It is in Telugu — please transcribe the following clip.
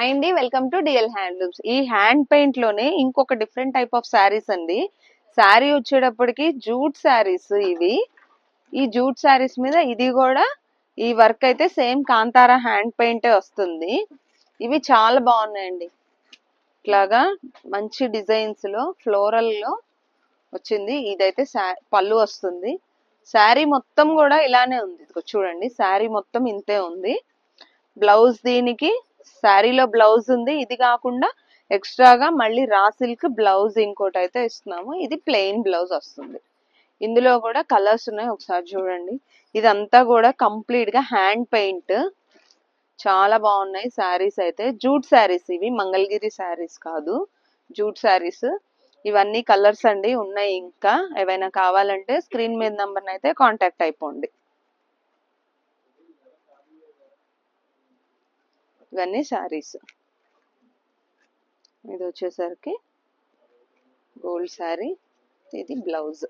హాయ్ అండి వెల్కమ్ టు డిఎల్ హ్యాండ్లూమ్స్. ఈ హ్యాండ్ పెయింట్లోనే ఇంకొక డిఫరెంట్ టైప్ ఆఫ్ శారీస్ అండి. శారీ వచ్చేటప్పటికి జూట్ శారీస్ ఇవి. ఈ జూట్ శారీస్ మీద ఇది కూడా ఈ వర్క్ అయితే సేమ్ కాంతారా హ్యాండ్ పెయింట్ వస్తుంది. ఇవి చాలా బాగున్నాయండి. ఇట్లాగా మంచి డిజైన్స్లో ఫ్లోరల్లో వచ్చింది. ఇదైతే పళ్ళు వస్తుంది. శారీ మొత్తం కూడా ఇలానే ఉంది. చూడండి శారీ మొత్తం ఇంతే ఉంది. బ్లౌజ్ దీనికి శారీలో బ్లౌజ్ ఉంది. ఇది కాకుండా ఎక్స్ట్రాగా మళ్ళీ రా సిల్క్ బ్లౌజ్ ఇంకోటి అయితే ఇస్తున్నాము. ఇది ప్లెయిన్ బ్లౌజ్ వస్తుంది. ఇందులో కూడా కలర్స్ ఉన్నాయి. ఒకసారి చూడండి. ఇదంతా కూడా కంప్లీట్గా హ్యాండ్ పెయింట్. చాలా బాగున్నాయి శారీస్ అయితే. జూట్ శారీస్ ఇవి. మంగళగిరి శారీస్ కాదు. జూట్ శారీస్. ఇవన్నీ కలర్స్ అండి. ఉన్నాయి ఇంకా. ఏవైనా కావాలంటే స్క్రీన్ మీద నెంబర్ని అయితే కాంటాక్ట్ అయిపోండి. ఇవన్నీ శారీస్ ఇది వచ్చేసరికి గోల్డ్ శారీ ఇది బ్లౌజ్